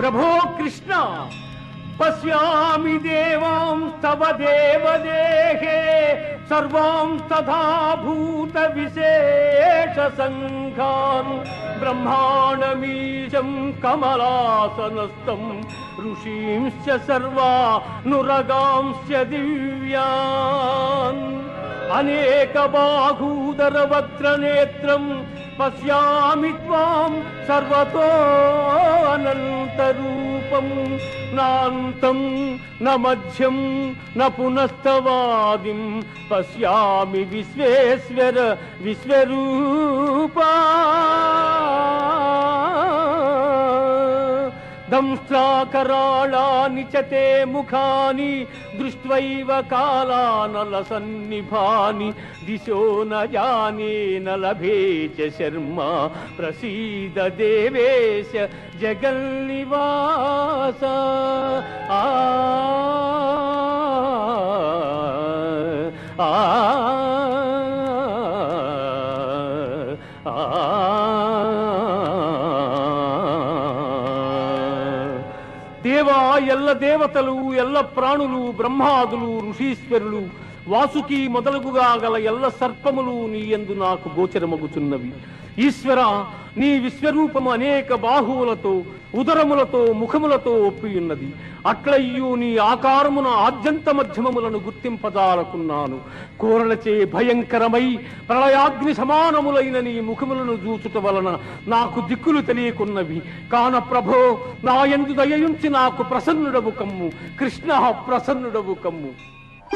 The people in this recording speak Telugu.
प्रभो कृष्ण पश्यामि देवांस्तव देव देहे सर्वांस्तथाभूतविशेषसङ्घान् ब्रह्माणमीशम् कमलासनस्तं ऋषींश्च सर्वानुरगांश्च दिव्यान्। अनेकबाहूदरवक्त्रनेत्रम् पश्यामि त्वां सर्वतोऽनन्तरूपं। नान्तं न मध्यं न पुनस्तवादिं। पश्यामि विश्वेश्वर विश्वरूपा। చ చతే ముఖాని దృష్ట్వైవ కాలానల సన్నిభాని దిశో న జానే చ శర్మ ప్రసీద దేవేశ జగన్నివాస ఆ ఆ దేవా ఎల్ల దేవతలు ఎల్ల ప్రాణులు బ్రహ్మాదులు ఋషీశ్వరులు వాసుకి మొదలగుగా గల ఎల్ల సర్పములు నీ యందు నాకు గోచరమగుచున్నవి. ఈశ్వర నీ విశ్వరూపము అనేక బాహువులతో ఉదరములతో ముఖములతో ఒప్పియున్నది. అట్లయ్యు నీ ఆకారమున ఆద్యంత మధ్యమములను గుర్తింపజాలకున్నాను. కోరలచే భయంకరమై ప్రళయాగ్ని సమానములైన నీ ముఖములను చూచుట వలన నాకు దిక్కులు తెలియకున్నవి. కాన ప్రభో నా ఎందు దయయుంచి నాకు ప్రసన్నుడవు కమ్ము. కృష్ణ ప్రసన్నుడవు కమ్ము.